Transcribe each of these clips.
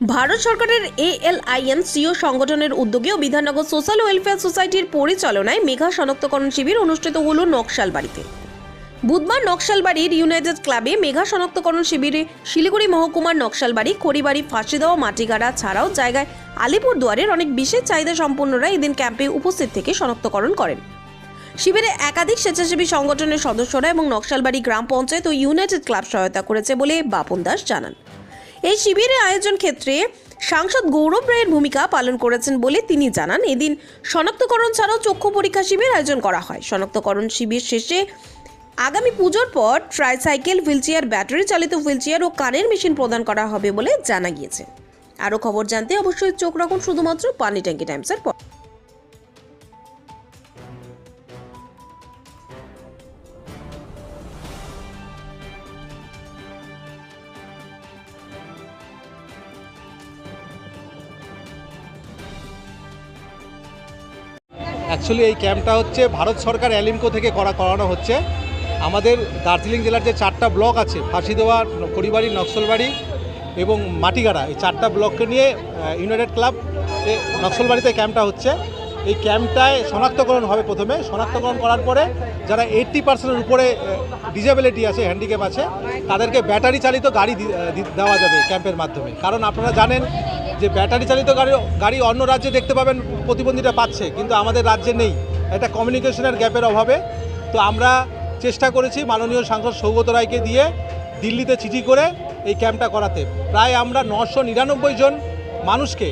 ভারত সরকারের এএলআইএন সিও সংগঠনের উদ্যোগে ও বিধাননগর সোশ্যাল ওয়েলফেয়ার সোসাইটির পরিচালনায় মেঘা শনাক্তকরণ শিবির অনুষ্ঠিত হল নকশালবাড়িতে। বুধবার নকশালবাড়ির ইউনাইটেড ক্লাবে মেঘা শনাক্তকরণ শিবিরে শিলিগুড়ি মহকুমার নকশালবাড়ি, খড়িবাড়ি ফাঁসি দেওয়া মাটিগাড়া ছাড়াও জায়গায় আলিপুরদুয়ারের অনেক বিশেষ চাহিদা সম্পন্নরা এদিন ক্যাম্পে উপস্থিত থেকে শনাক্তকরণ করেন। শিবিরে একাধিক স্বেচ্ছাসেবী সংগঠনের সদস্যরা এবং নকশালবাড়ি গ্রাম পঞ্চায়েত ও ইউনাইটেড ক্লাব সহায়তা করেছে বলে বাপন দাস জানান। এই শিবিরের আয়োজন ক্ষেত্রে সাংসদ গৌরব রায়ের ভূমিকা পালন করেছেন বলে তিনি জানান। এদিন শনাক্তকরণ ছাড়াও চক্ষু পরীক্ষা শিবির আয়োজন করা হয়। শনাক্তকরণ শিবির শেষে আগামী পুজোর পর ট্রাইসাইকেল, হুইলচেয়ার, ব্যাটারি চালিত হুইলচেয়ার ও কানের মেশিন প্রদান করা হবে বলে জানা গিয়েছে। আরও খবর জানতে অবশ্যই চোখ রাখুন শুধুমাত্র পানি ট্যাঙ্কি টাইমসের পর। অ্যাকচুয়ালি এই ক্যাম্পটা হচ্ছে ভারত সরকার অ্যালিমকো থেকে করা করানো হচ্ছে। আমাদের দার্জিলিং জেলার যে চারটা ব্লক আছে ফাঁসিদেওয়া কড়িবাড়ি নকশলবাড়ি এবং মাটিগাড়া, এই চারটা ব্লককে নিয়ে ইউনাইটেড ক্লাব নকশলবাড়িতে ক্যাম্পটা হচ্ছে। এই ক্যাম্পটায় শনাক্তকরণ হবে প্রথমে। শনাক্তকরণ করার পরে যারা এইট্টি পার্সেন্টের উপরে ডিজেবিলিটি আছে হ্যান্ডিক্যাপ আছে, তাদেরকে ব্যাটারি চালিত গাড়ি দেওয়া যাবে ক্যাম্পের মাধ্যমে। কারণ আপনারা জানেন যে ব্যাটারি চালিত গাড়ি গাড়ি অন্য রাজ্যে দেখতে পাবেন, প্রতিবন্ধীরা পাচ্ছে, কিন্তু আমাদের রাজ্যে নেই। এটা কমিউনিকেশনের গ্যাপের অভাবে। তো আমরা চেষ্টা করেছি মাননীয় সাংসদ সৌগত রায়কে দিয়ে দিল্লিতে চিঠি করে এই ক্যাম্পটা করাতে। প্রায় আমরা নশো নিরানব্বই জন মানুষকে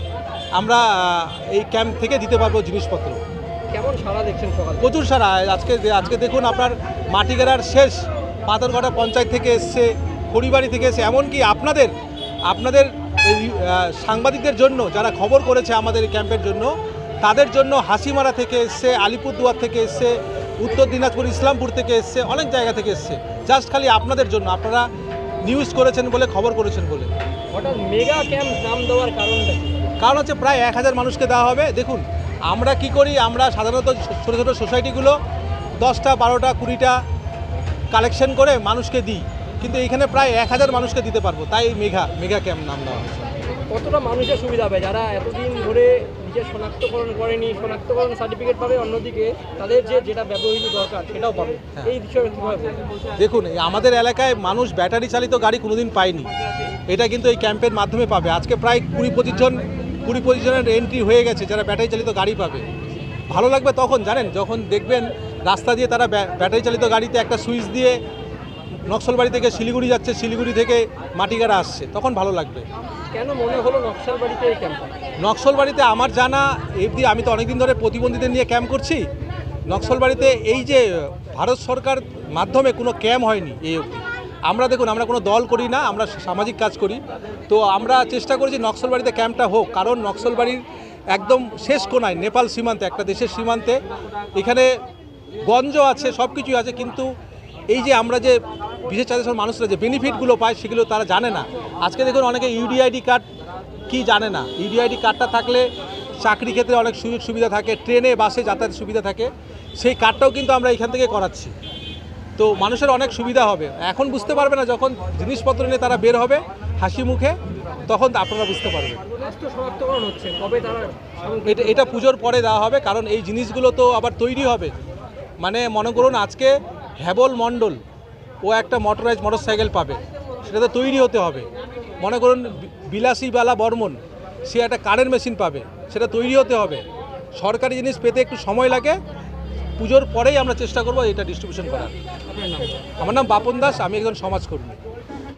আমরা এই ক্যাম্প থেকে দিতে পারব জিনিসপত্র। কেমন সারা দেখছেন সকাল প্রচুর সারা। আজকে আজকে দেখুন আপনার মাটিগেরার শেষ। পাথরঘাটা পঞ্চায়েত থেকে এসছে খড়িবাড়ি থেকে এসে এমনকি আপনাদের আপনাদের এই সাংবাদিকদের জন্য যারা খবর করেছে আমাদের এই ক্যাম্পের জন্য তাদের জন্য হাসিমারা থেকে এসছে আলিপুরদুয়ার থেকে এসছে উত্তর দিনাজপুর ইসলামপুর থেকে এসছে অনেক জায়গা থেকে এসছে। জাস্ট খালি আপনাদের জন্য আপনারা নিউজ করেছেন বলে খবর করেছেন বলে। হঠাৎ মেগা ক্যাম্প নাম দেওয়ার কারণটা? কারণ হচ্ছে প্রায় এক হাজার মানুষকে দেওয়া হবে। দেখুন আমরা কি করি? আমরা সাধারণত ছোটো ছোটো সোসাইটিগুলো দশটা বারোটা কুড়িটা কালেকশন করে মানুষকে দিই। কিন্তু এইখানে প্রায় এক হাজার মানুষকে দিতে পারব। তাই মেঘা মেঘা ক্যাম্প নাম দেওয়া হয়েছে। কতটা মানুষের সুবিধা হবে? যারা এতদিন ধরে নিজের শনাক্তকরণ করেনি শনাক্তকরণ সার্টিফিকেট পাবে অন্যদিকে তাদের যে যেটা ব্যবহৃত দরকার সেটাও পাবে। হ্যাঁ। এই বিষয়ে কীভাবে দেখুন আমাদের এলাকায় মানুষ ব্যাটারি চালিত গাড়ি কোনোদিন পায়নি। এটা কিন্তু এই ক্যাম্পের মাধ্যমে পাবে। আজকে প্রায় কুড়ি পঁচিশ জন কুড়ি পঁচিশ জনের এন্ট্রি হয়ে গেছে যারা ব্যাটারি চালিত গাড়ি পাবে। ভালো লাগবে তখন জানেন? যখন দেখবেন রাস্তা দিয়ে তারা ব্য- ব্যাটারি চালিত গাড়িতে একটা সুইচ দিয়ে নকশলবাড়ি থেকে শিলিগুড়ি যাচ্ছে শিলিগুড়ি থেকে মাটিগাড়া আসছে তখন ভালো লাগবে। কেন মনে হলো নকশাল বাড়িতে এই ক্যাম্প নকশলবাড়িতে আমার জানা এমনি আমি তো অনেকদিন ধরে প্রতিবন্ধীদের নিয়ে ক্যাম্প করছি। নকশলবাড়িতে এই যে ভারত সরকার মাধ্যমে কোনো ক্যাম্প হয়নি এই অবধি। আমরা দেখুন, আমরা কোনো দল করি না, আমরা সামাজিক কাজ করি। তো আমরা চেষ্টা করেছি নকশলবাড়িতে ক্যাম্পটা হোক, কারণ নকশলবাড়ির একদম শেষ কোনায়, নেপাল সীমান্তে, একটা দেশের সীমান্তে, এখানে গঞ্জ আছে সব কিছুই আছে, কিন্তু এই যে আমরা যে বিশেষ চাহিদার মানুষরা যে বেনিফিটগুলো পায়, সেগুলো তারা জানে না। আজকে দেখুন, অনেকে ইউডিআইডি কার্ড কি জানে না? ইউডিআইডি কার্ডটা থাকলে চাকরি ক্ষেত্রে অনেক সুযোগ সুবিধা থাকে, ট্রেনে, বাসে যাতায়াতের সুবিধা থাকে। সেই কার্ডটাও কিন্তু আমরা এখান থেকে করাচ্ছি। তো মানুষের অনেক সুবিধা হবে। এখন বুঝতে পারবে না যখন জিনিসপত্র নিয়ে তারা বের হবে হাসি মুখে তখন আপনারা বুঝতে পারবেন। এটা এটা পুজোর পরে দেওয়া হবে কারণ এই জিনিসগুলো তো আবার তৈরি হবে। মানে মনে করুন আজকে হ্যাবল মণ্ডল ও একটা মোটরাইজ মোটরসাইকেল পাবে। সেটা তো তৈরি হতে হবে। মনে করুন বিলাসীবালা বর্মন সে একটা কারেন্ট মেশিন পাবে। সেটা তৈরি হতে হবে। সরকারি জিনিস পেতে একটু সময় লাগে পুজোর পরেই আমরা চেষ্টা করব এটা ডিস্ট্রিবিউশন করার। আমার নাম বাপন দাস, আমি একজন সমাজকর্মী।